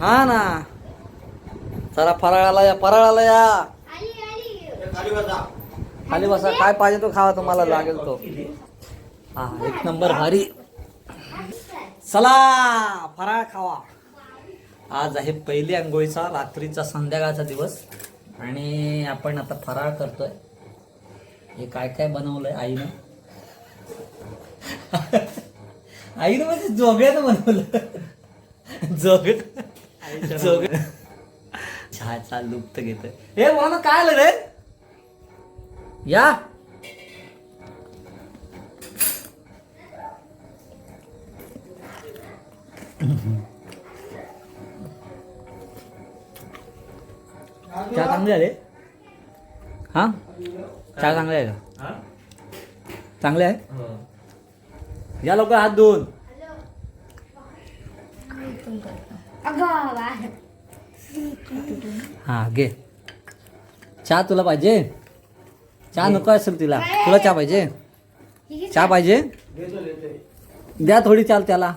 हा ना. चला फराळाला या फराळाला या. खाली बसा. काय पाहिजे तो खावा तुम्हाला लागेल तो. हा एक नंबर भारी. चला फराळ खावा. आज आहे पहिली आंघोळीचा रात्रीचा संध्याकाळचा दिवस. आणि आपण आता फराळ करतोय. हे काय काय बनवलंय आईनं? आईनं म्हणजे जोग्यानं बनवलं. जोग जोग चहाचा लुप्त घेतोय. हे मला काय आलं रे? या. चहा चांगले आले हा? चहा चांगले आहे का? चांगले आहे? या लवकर हात धुवून हा घे. चहा तुला पाहिजे? चहा नको असेल तिला. तुला चहा पाहिजे? चहा पाहिजे? द्या थोडी चाल त्याला.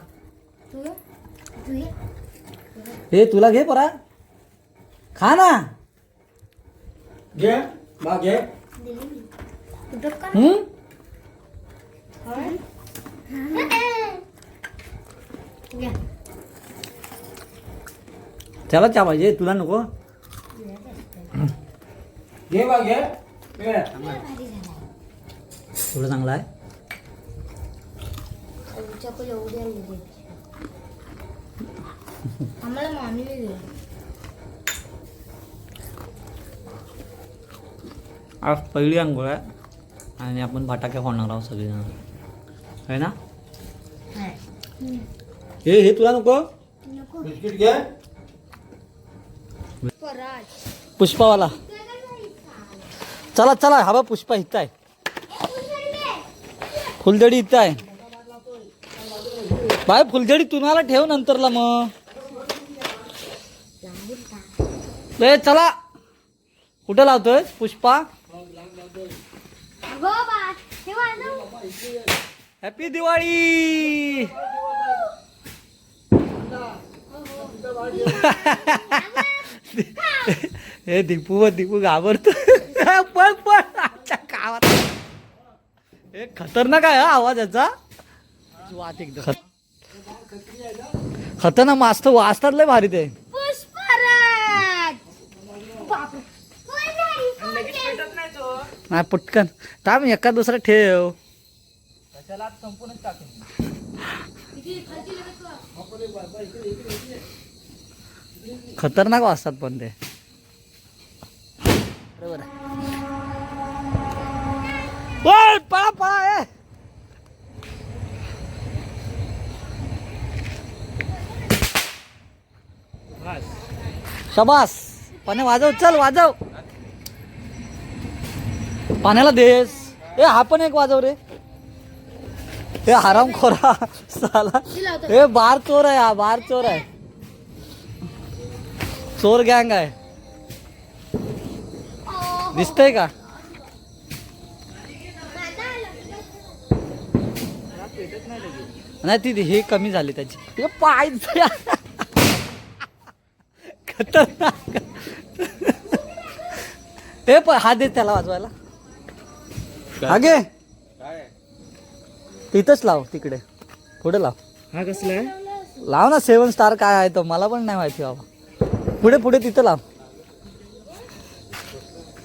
हे तुला घे परा. खा ना. घे. घे. हम्म? त्याला चहा पाहिजे तुला नको. घे बा घे. थोडं चांगला आहे? आम्हाला मामीने दिलं आज पहिली आंघोळ आहे. आणि आपण फटाके फोडणार आहोत सगळेजण. आहे ना? हे हे तुला नको? बिस्किट घे. पराज पुष्पावाला. चला चला हा बा पुष्पा इथं आहे. फुलझडी इथं आहे. बाय फुलझडी तुम्हाला ठेव नंतरला मग. ए चला. कुठं लावतोय पुष्पा? हॅपी दिवाळी. हे दीपू व दीपू घाबरतो पण पण आजच्या गावात. हे खतरनाक आहे हा आवाज याचा. वाट एकदम खतरनाक मास्त वाजतात लय भारी ते. नाही पटकन. थांब एका दुसरा ठेव. खतरनाक वाजतात पण ते. बरोबर आहे. पळा पळा ए. शबास. पाण्या वाजव चल वाजव. पाण्याला देस. ए हा पण एक वाजव रे. हे हराम खोरा. साला. हे बार चोर आहे हा बार चोर आहे. चोर गँग आहे. दिसतंय का? नाही ती हे कमी झाली त्याची. पाय खतरनाक. हे पण हा दे त्याला वाजवायला. घे. तिथंच लाव तिकडे. पुढे लाव. हा कसला? आहे लाव ना सेवन स्टार काय आहे तो. मला पण नाही माहिती बाबा. पुढे पुढे तिथं लाव.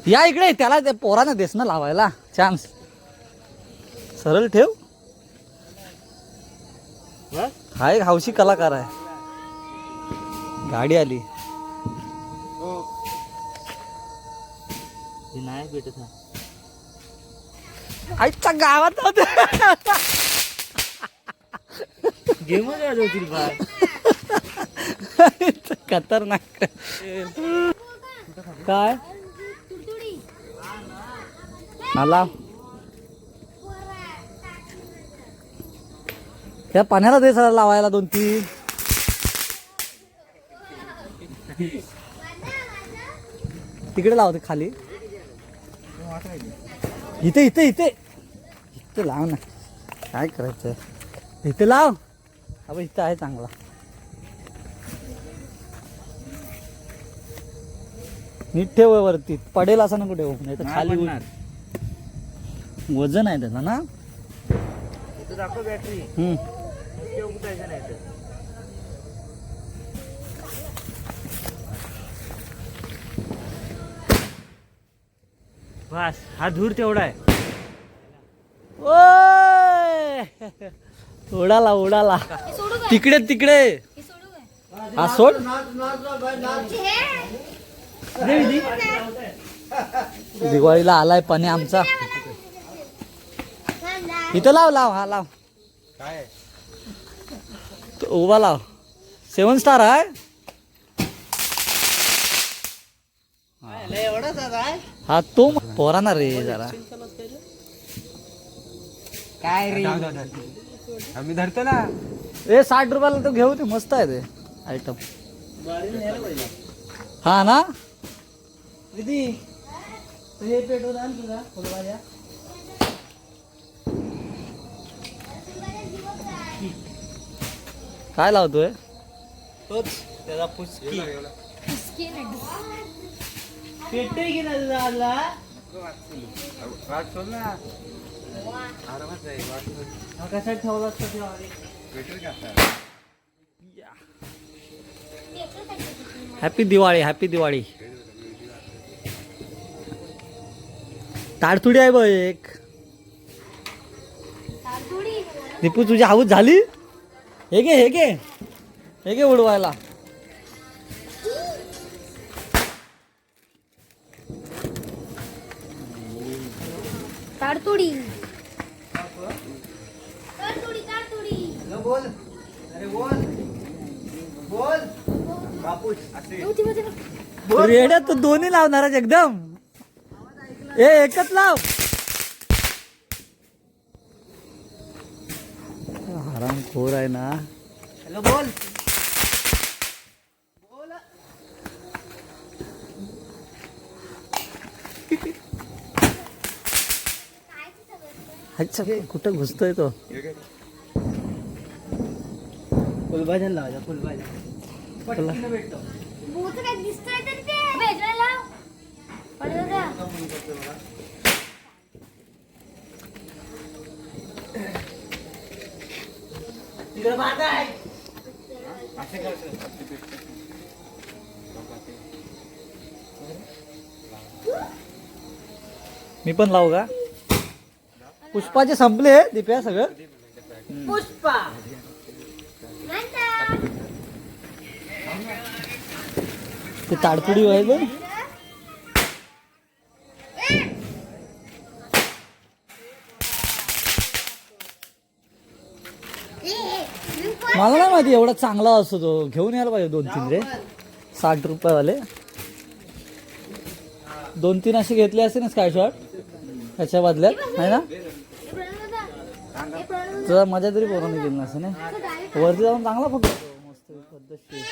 या इकडे त्याला ते पोरानं देस ना लावायला. चान्स सरळ ठेव. हा एक हौशी कलाकार आहे. गाडी आली. नाही भेटत आईच्या गावात होते. गेम वाजवतील बा खतरनाक. काय? आला त्या पाण्याला दे सर लावायला दोन तीन. तिकडे लावते खाली. इथे इथे इथे. इथे लाव ना. काय करायचं? इथे लाव. अबे इथं आहे चांगला. नीट ठेव वरती. पडेल असं नको ठेवू. नाही तर खाली पडणार. वजन आहे त्याचा ना? इथं दाखव बॅटरी बस हा धूर तेवढा आहे. ओय! उडाला उडाला. हे तिकडे तिकडे. हे हा सोड. दिवाळीला आलाय पणे आमचा. इथं लाव लाव हा लाव. काय? तो उभा लाव. सेवन स्टार आहे. हा तो पोराना रे जरा. काय रे? आम्ही धरतो ना. ए साठ रुपयाला तो घेऊ ते मस्त आहे ते आयटम हा ना? किती हे पेट्रोल आण तुझा फुलभाज्या काय लावतोय? तोच त्याचा पुचकी स्किन पेटे की ना तुझा आजला वाट सोड ना. आरामात जाईल वाट सोड हा कशात ठेवला असता ते हॅपी दिवाळी हॅपी दिवाळी ताडतुडी आहे बघ एक. दीपू तुझी हाऊस झाली? हे घे हे घे. हे घे उडवायला. तारतुडी. बोल. अरे बोल. बोल. बापूस तू दोन्ही लावणारच एकदम. ए एकच लाव. आराम खोर आहे ना. हॅलो बोल. अच्छा कुठं घुसतोय तो? फुलभाज्या लावायच्या फुलभाज्या. पटकन भेटतो भूत काय दिसतोय तर ते भेटायला पडलं का तिकडे बाधा आहे मी पण लावू का? पुष्पाचे संपले दिप्या सगळं. पुष्पा. ते ताडतुडी आहे बघ मला नाही माहिती एवढा चांगला असतो तो. घेऊन यायला पाहिजे दोन तीन रे. साठ रुपयावाले. दोन तीन असे घेतले असते ना स्काय शॉट त्याच्या बदल्यात आहे ना? तुझा मजा तरी पोरांनी केली नसते ना वरती जाऊन चांगला फक्त मस्त पद्धतशीर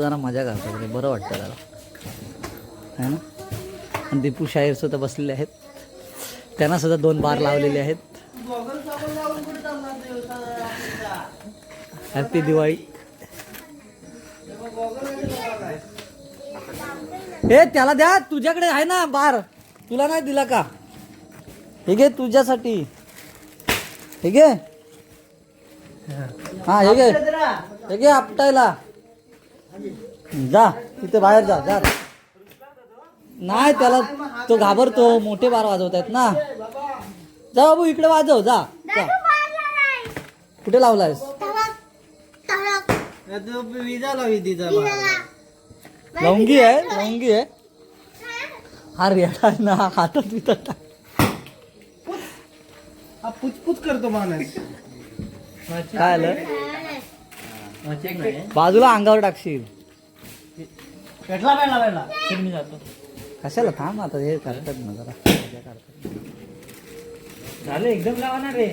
जरा मजा करतात रे बरं वाटतं त्याला. है ना? आणि दीपू शाहीर सुद्धा बसलेले आहेत. त्यांना सुद्धा दोन बार लावलेले आहेत. हॅपी दिवाळी. ए त्याला द्या तुझ्याकडे आहे ना बार. तुला नाही दिला का? हे घे तुझ्यासाठी. हे घे. हा हे घे. हे घे आपटायला. जा तिथे बाहेर जा जा. नाही त्याला तो घाबरतो. मोठे बार वाजवत आहेत ना. जा बाबू इकडे वाजव जा. जा. कुठे लावलायस? विजा लावी तिचा लवंगी आहे लवंगी आहे. हा रेडा आहे ना हातात बितात हा पुचपुच करतो माणूस. काय आलं? बाजूला अंगावर टाकशील. पेटला पेटला पेटला फिर मी जातो. कशाला थांब आता हे करतात ना जरा. झालं एकदम लावा ना रे.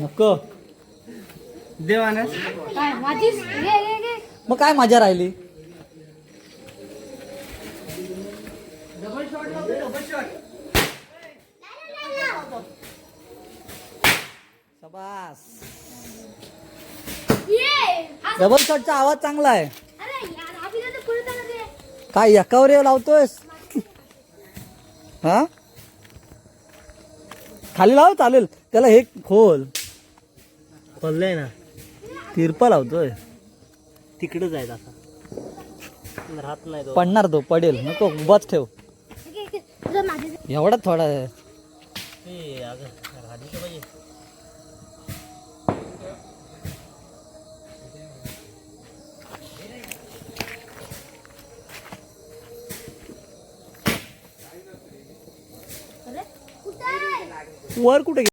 नको. देवानस काय माझीच? घे घे घे मग काय मजा राहिली? डबल शॉट लावतो डबल शॉट शबास डबल शॉटचा आवाज चांगला आहे अरे यार अभी तर पुढे चालू दे काय एकावर लावतोयस? हा? खाली लाव चालेल. त्याला हे खोल. पडलंय ना. तिरपा लावतोय. तिकडे जायचं असा राहत नाही तो. पडणार तो पडेल. नको उभाच ठेव. एवढा थोडा आहे. ते अगं राधिका पाहिजे वर कुठे